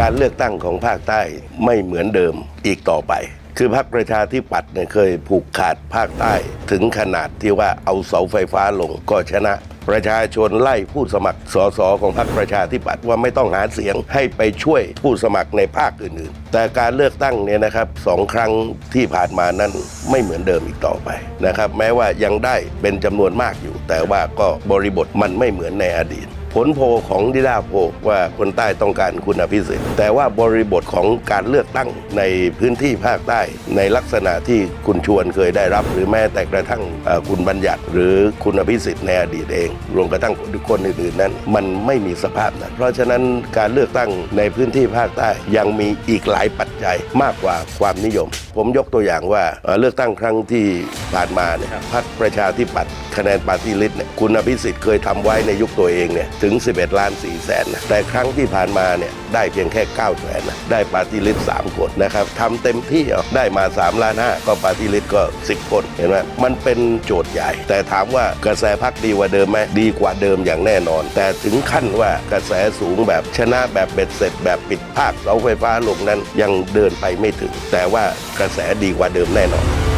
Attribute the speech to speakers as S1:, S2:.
S1: การเลือกตั้งของภาคใต้ไม่เหมือนเดิมอีกต่อไป คือพรรคประชาธิปัตย์เนี่ยเคยผูกขาดภาคใต้ ถึงขนาดที่ว่าเอาเสาไฟฟ้าลงก็ชนะ ประชาชนไล่ผู้สมัครสสของพรรคประชาธิปัตย์ว่าไม่ต้องหาเสียงให้ไปช่วยผู้สมัครในภาคอื่นๆ แต่การเลือกตั้งเนี่ยนะครับสองครั้งที่ผ่านมานั้นไม่เหมือนเดิมอีกต่อไปนะครับ แม้ว่ายังได้เป็นจำนวนมากอยู่ แต่ว่าก็บริบทมันไม่เหมือนในอดีต ผลโพลของดิดาโพว่าคนใต้ต้องการคุณอภิสิทธิ์แต่ว่าบริบทของการเลือกตั้งในพื้นที่ภาคใต้ในลักษณะที่คุณชวนเคยได้รับ หรือแม้แต่กระทั่งคุณบัญญัติ หรือคุณอภิสิทธิ์ในอดีตเองรวมกระทั่งคนอื่นๆนั้น มันไม่มีสภาพนั้นเพราะฉะนั้นการเลือกตั้งในพื้นที่ภาคใต้ยังมีอีกหลายปัจจัยมากกว่าความนิยมผมยกตัวอย่างว่าเอ่อเลือกตั้งครั้งที่ผ่านมาเนี่ยพรรคประชาธิปัตย์คะแนนปาร์ตี้ลิสต์เนี่ยคุณอภิสิทธิ์เคยทำไว้ในยุคตัวเองเนี่ยถึง 11 ล้าน4แสนนะแต่ครั้งที่ผ่านมาเนี่ยได้เพียงแค่9แสนนะได้ปาร์ตี้ลิสต์3คนนะครับทำเต็มที่เอาได้มา 3 ล้าน5ก็ปาร์ตี้ลิสต์ก็ 10 คนเห็นไหมมันเป็นโจทย์ใหญ่ แต่ถามว่ากระแสพักดีกว่าเดิมไหมดีกว่าเดิมอย่างแน่นอน แต่ถึงขั้นว่ากระแสสูงแบบชนะแบบเบ็ดเสร็จแบบปิดภาคเสาไฟฟ้าลงนั้นยังเดินไปไม่ถึง แต่ว่ากระแสดีกว่าเดิมแน่นอน